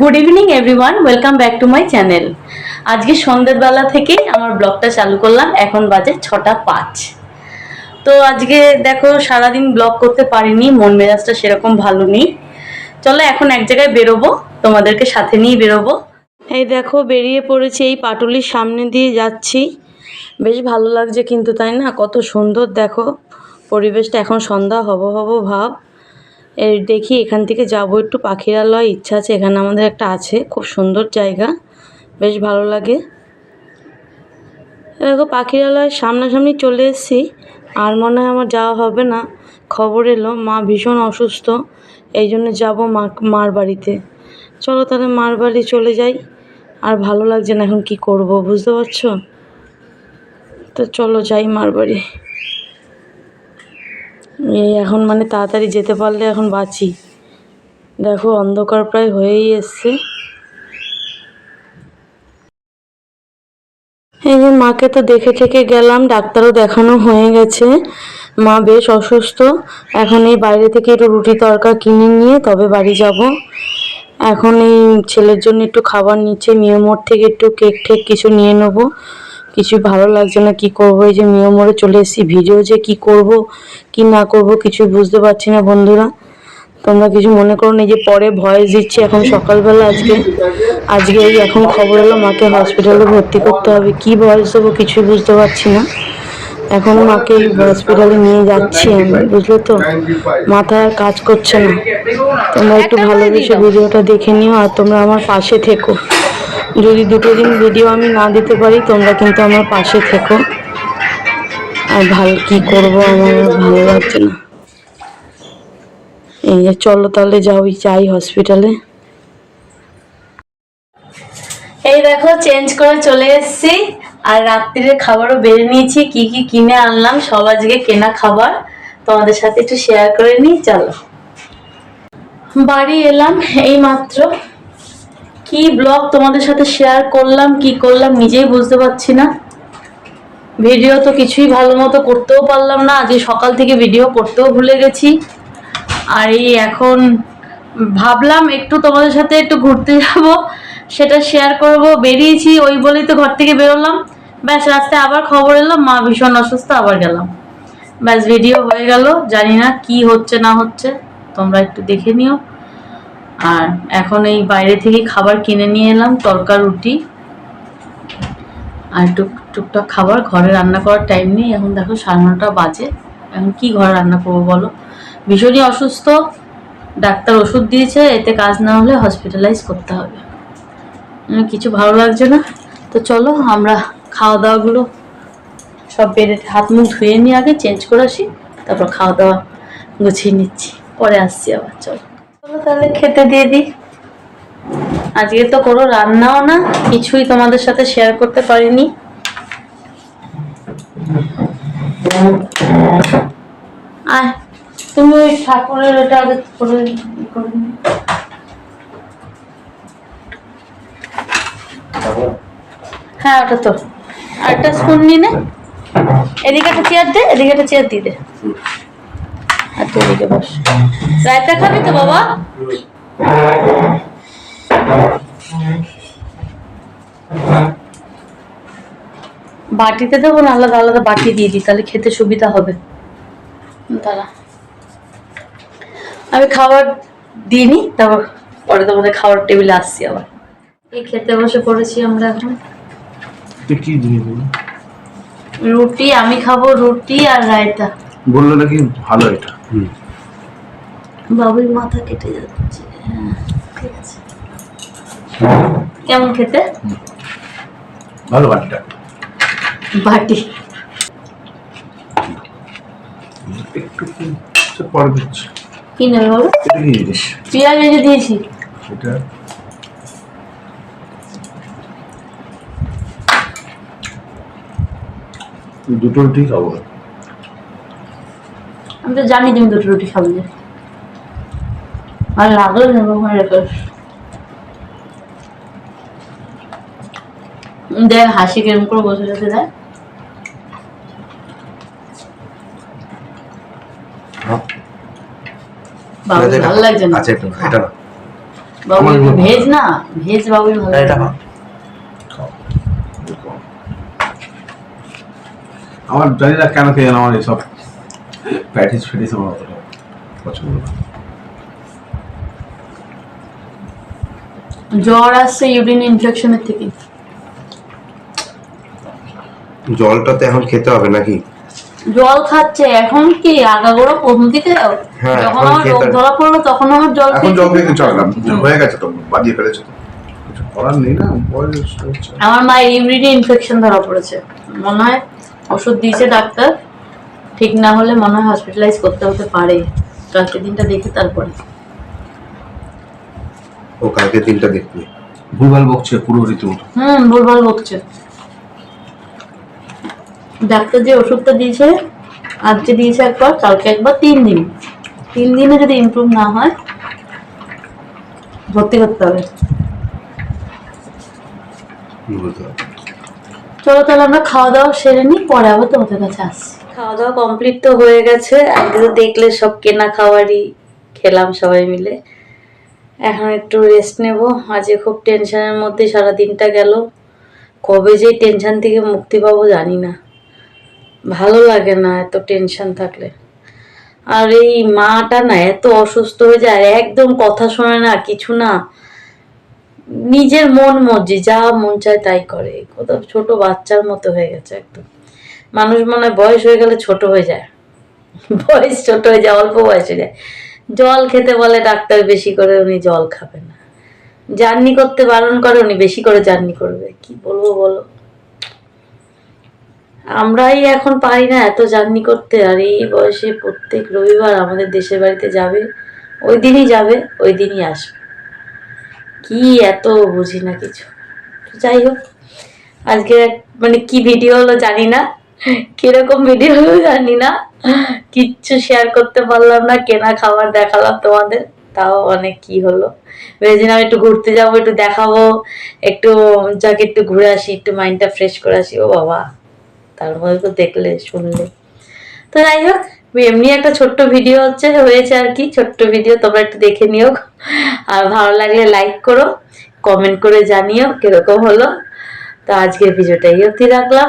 Good evening everyone welcome back to my channel আজকে সন্ধ্যেবেলা থেকে আমার ব্লগটা চালু করলাম। এখন বাজে ছটা পাঁচ। তো আজকে দেখো, সারাদিন ব্লগ করতে পারিনি। মন মেজাজটা সেরকম ভালো নেই। চলো এখন এক জায়গায় বেরোবো। তোমাদেরকে সাথে নিয়ে বেরোবো। এই দেখো, বেরিয়ে পড়েছি এই পাটুলির সামনে দিয়ে যাচ্ছি। বেশ ভালো লাগছে কিন্তু, তাই না? কত সুন্দর দেখো। পরিবেশটা এখন সন্ধ্যা হব হব ভাব। দেখি এখান থেকে যাব একটু। পাখিরালয় ইচ্ছা আছে, এখানে আমাদের একটা আছে, খুব সুন্দর জায়গা, বেশ ভালো লাগে। দেখো পাখিরালয় সামনাসামনি চলে এসেছি, আর মনে হয় আমার যাওয়া হবে না। খবর এলো, মা ভীষণ অসুস্থ, এই জন্য যাব মা, মার বাড়িতে। চলো তাহলে মার বাড়ি চলে যাই, আর ভালো লাগছে না এখন কি করব, বুঝতে পারছ? তো চলো যাই মার বাড়ি। এই এখন মানে তাড়াতাড়ি যেতে পারলে এখন বাঁচি। দেখো অন্ধকার প্রায় হয়েই এসছে। এই যে মাকে তো দেখে থেকে গেলাম, ডাক্তারও দেখানো হয়ে গেছে। মা বেশ অসুস্থ। এখন এই বাইরে থেকে একটু রুটি তরকা কিনে নিয়ে তবে বাড়ি যাব। এখন এই ছেলের জন্য একটু খাবার নিচ্ছে মিয়ামোড় থেকে একটু কেক ঠেক কিছু নিয়ে নেব। কিছু ভালো লাগছে না কি করব? এই যে মিয়ামোড়ে চলে এসেছি ভিডিও যে কি করব কি না করব কিছু বুঝতে পারছি না বন্ধুরা। তোমরা কিছু মনে করো না যে পরে ভয়েস দিচ্ছি এখন সকালবেলা আজকে। আজকে এই এখন খবর এলো মাকে হসপিটালে ভর্তি করতে হবে। কি ভয়েস দেবো কিছুই বুঝতে পারছি না। এখন মাকে হসপিটালে নিয়ে যাচ্ছি আমি বুঝলে তো? মাথায় আর কাজ করছে না। তোমরা একটু ভালোবেসে ভিডিওটা দেখে নিও আর তোমরা আমার পাশে থেকো। যদি দুটো দিন ভিডিও আমি না দিতে পারি, তোমরা কিন্তু আমার পাশে থেকো। আর ভালো, কি করব আমার ভালো লাগছে না। এই যে, চলো তাহলে যাও যাই হসপিটালে এই দেখো চেঞ্জ করে চলে এসেছি। আর রাত্রিরে খাবারও বেড়ে নিয়েছি, কি কি কিনে আনলাম, সব আজকে কেনা খাবার। তোমাদের সাথে একটু শেয়ার করে নিই, চলো। বাড়ি এলাম এই মাত্র কি ব্লগ তোমাদের সাথে শেয়ার করলাম, কি করলাম নিজেই বুঝতে পারছি না। ভিডিও তো কিছুই ভালো মতো করতেও পারলাম না, আজকে সকাল থেকে ভিডিও করতেও ভুলে গেছি। আর এই এখন ভাবলাম একটু তোমাদের সাথে একটু ঘুরতে যাব, সেটা শেয়ার করব। বেরিয়েছি, ওই বলেই তো ঘর থেকে বেরোলাম। ব্যাস, রাস্তায় আবার খবর এলো, মা ভীষণ অসুস্থ, আবার গেলাম। ব্যাস ভিডিও হয়ে গেল, জানি না কি হচ্ছে, না হচ্ছে, তোমরা একটু দেখে নিও। আর এখন এই বাইরে থেকে খাবার কিনে নিয়ে এলাম তরকা রুটি আর টুক, টুকটাক খাবার। ঘরে রান্না করার টাইম নেই, এখন দেখো সাড়ে নটা বাজে। এখন কি ঘরে রান্না করব বলো? ভীষণই অসুস্থ, ডাক্তার ওষুধ দিয়েছে, এতে কাজ না হলে হসপিটালাইজ করতে হবে। কিছু ভালো লাগছে না? তো চলো আমরা খাওয়া দাওয়াগুলো সব বেড়ে হাত মুখ ধুয়ে নিয়ে আগে চেঞ্জ করে আসি, তারপর খাওয়া দাওয়া গুছিয়ে নিচ্ছি। পরে আসছি আবার, চলো। তাহলে খেতে দিয়ে দিই। আজকে তো কোনো রান্নাও না, কিছুই তোমাদের সাথে শেয়ার করতে পারিনি। আয়, তুমি ওই ঠাকুরের ওটা আগে করে। হ্যাঁ ওটা তো। আর একটা স্পুন নিয়ে নে। এদিকে একটা চেয়ার দে, এদিকে একটা চেয়ার দিয়ে দে। আর তুই এদিকে বস। রায়তা খাবি তো বাবা। বাটিতে দেবো না আলাদা আলাদা বাটি দিয়ে দিই তাহলে খেতে সুবিধা হবে। দাঁড়া। আমি খাবার দিইনি তারপর পরে তোমাদের খাবার টেবিলে আসছি আবার। এই খেতে বসে পড়েছি আমরা এখন। কি রুটি আমি খাব রুটি আর রায়তা। বলল নাকি ভালো এটা। বাবুর মাথা কেটে যাচ্ছে। হ্যাঁ ঠিক আছে। কেমন খেতে? ভালো বাটিটা। বাটি। একটু কি সে পরে দিচ্ছি। কি নেবে বলো? এটা কি জিনিস? পেঁয়াজ ভেজে দিয়েছি। এটা। দুটো রুটি খাব আমি তো জানি তুমি দুটো রুটি খাবে আর লাগল নেব ওখানে রেখে। দেখ হাসি কেরম করে বসে বসে দেয় বাবু ভালো লাগছে না? আচ্ছা এটা বাবু ভেজ না? ভেজ ভালো এটা। খাও। আমার জানি না কেন যেন আমার এইসব প্যাটিস ফ্যাটিস আমার অতটা পছন্দ না। জ্বর আসছে ইউরিন ইনফেকশনের থেকে। জলটা তো এখন খেতে হবে নাকি? জল খাচ্ছে এখন কি আগাগোড়া প্রথম দিকে? হ্যাঁ, যখন আমার রোগ ধরা পড়ল তখন আমার জল এখন জল খেতে চলে হয়ে গেছে তো বাজিয়ে ফেলেছে তো। কিছু করার নেই না আমার মায়ের ইউরিনে ইনফেকশন ধরা পড়েছে। মনে হয় ওষুধ দিয়েছে ডাক্তার। ঠিক না হলে মনে হয় হসপিটালাইজ করতে হতে পারে। কালকে দিনটা দেখে তারপরে। ও কালকে দিনটা দেখবি। ভুলভাল বকছে পুরো রীতিমতো হুম ভুলভাল বকছে। ডাক্তার যে ওষুধটা দিয়েছে আজকে দিয়েছে একবার কালকে একবার তিন দিন। তিন দিনে যদি ইমপ্রুভ না হয় ভর্তি করতে হবে। চলো তাহলে আমরা খাওয়া দাওয়া সেরে নিই পরে আবার তোমাদের কাছে আসছি। খাওয়া দাওয়া কমপ্লিট তো হয়ে গেছে। তো দেখলে সব কেনা খাবারই খেলাম সবাই মিলে। এখন একটু রেস্ট নেব। আজকে খুব টেনশনের মধ্যে সারা দিনটা গেল। কবে যে টেনশন থেকে মুক্তি পাবো জানি না। ভালো লাগে না এত টেনশন থাকলে। আর এই মাটা না এত অসুস্থ হয়ে যায় একদম কথা শোনে না, কিছু না। নিজের মন মর্জি, যা মন চায় তাই করে। কোথাও ছোট বাচ্চার মতো হয়ে গেছে একদম। মানুষ মনে হয় বয়স হয়ে গেলে ছোট হয়ে যায়। বয়স ছোট হয়ে যায়, অল্প বয়স হয়ে যায়। জল খেতে বলে ডাক্তার বেশি করে, উনি জল খাবে না। জার্নি করতে বারণ করে, উনি বেশি করে জার্নি করবে। কি বলব বলো? আমরাই এখন পারি না এত জার্নি করতে। আর এই বয়সে প্রত্যেক রবিবার আমাদের দেশের বাড়িতে যাবে, ওই দিনই যাবে, ওই দিনই আসবে। কি এত বুঝি না কিছু। যাই হোক, আজকে মানে কি ভিডিও হলো জানি না। কীরকম ভিডিও জানি না। কিচ্ছু শেয়ার করতে পারলাম না, কেনা খাবার দেখালাম তোমাদের, তাও অনেক কি হলো। ভেবেছিলাম একটু ঘুরতে যাব, একটু দেখাবো, একটু যাকে একটু ঘুরে আসি, একটু মাইন্ডটা ফ্রেশ করে আসি। ও বাবা, তার মধ্যে তো দেখলে, শুনলে। তো যাই হোক, এমনি একটা ছোট্ট ভিডিও হচ্ছে, হয়েছে আর কি। ছোট্ট ভিডিও তোমরা একটু দেখে নিও। আর ভালো লাগলে লাইক করো কমেন্ট করে জানিও কীরকম হলো। তো আজকের ভিডিওটা এই অবধি রাখলাম।